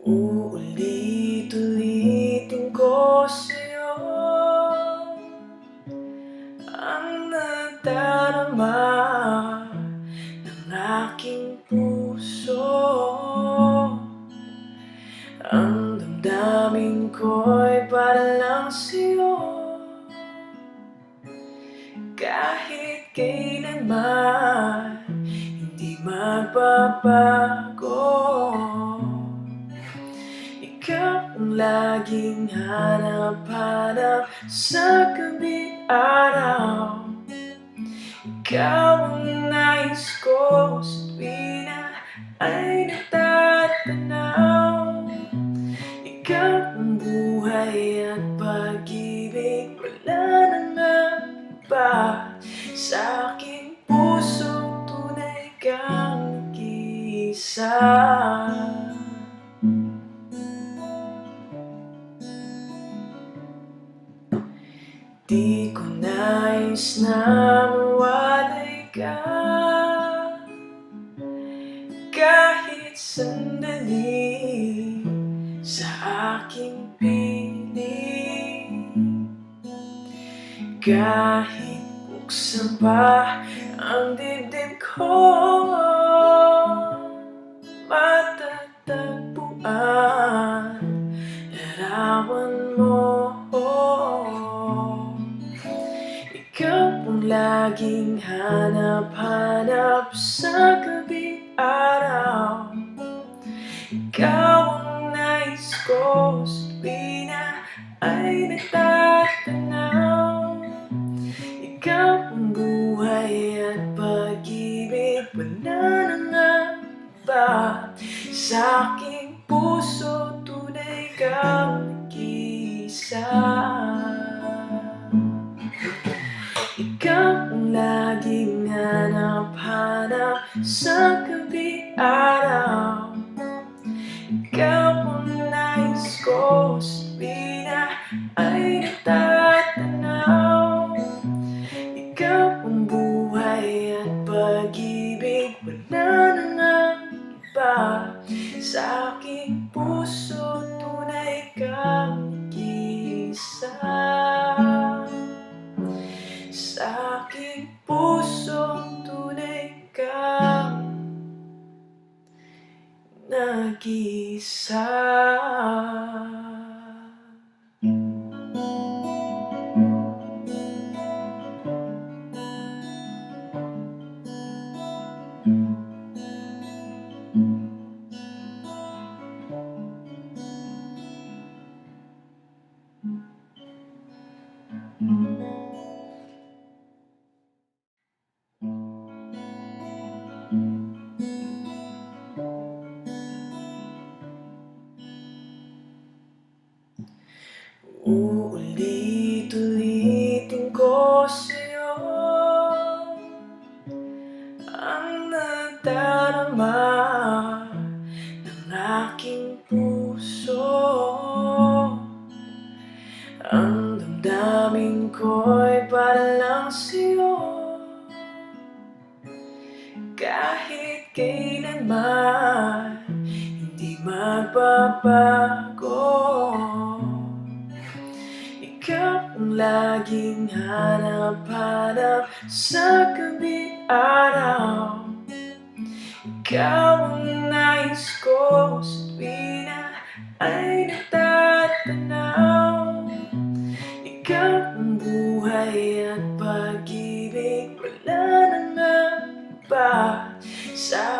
Uulit-ulitin ko sa'yo Ang nadarama ng aking puso. Ang damdamin ko'y para lang sa'yo. Kahit kailanman hindi magbabago laging hanap-hanap sa gabi araw. Ikaw ang nais ko sa tuwina ay natatanaw. Ikaw ang buhay at pag-ibig Wala na nga iba sa aking puso Tunay kang nag-iisa Di ko nais na mawalay ka. Kahit sandali sa aking piling Kahit buksan pa ang dibdib ko Matatagpuan laging hanap-hanap sa gabi araw. Ikaw ang nais ko sa tuwina ay nagtatanaw Ikaw ang buhay at pag-ibig Wala na nga iba sa aking puso Tunay kang nag-iisa sa gabi araw. Ikaw ang nais ko sa tuwina ay natatanaw. Ikaw ang buhay at pag-ibig Wala na nga iba. Sa aking puso Tunay kang nag-iisa. Sa aking puso Peace out. Uulit-ulitin ko sa'yo Ang nadarama ng aking puso. Ang damdamin ko'y para lang sa'yo. Kahit kailanman hindi magbabago laging hanap-hanap sa gabi araw. Ikaw ang nais ko sa tuwina ay natatanaw. Ikaw ang buhay at pag-ibig Wala na nga iba sa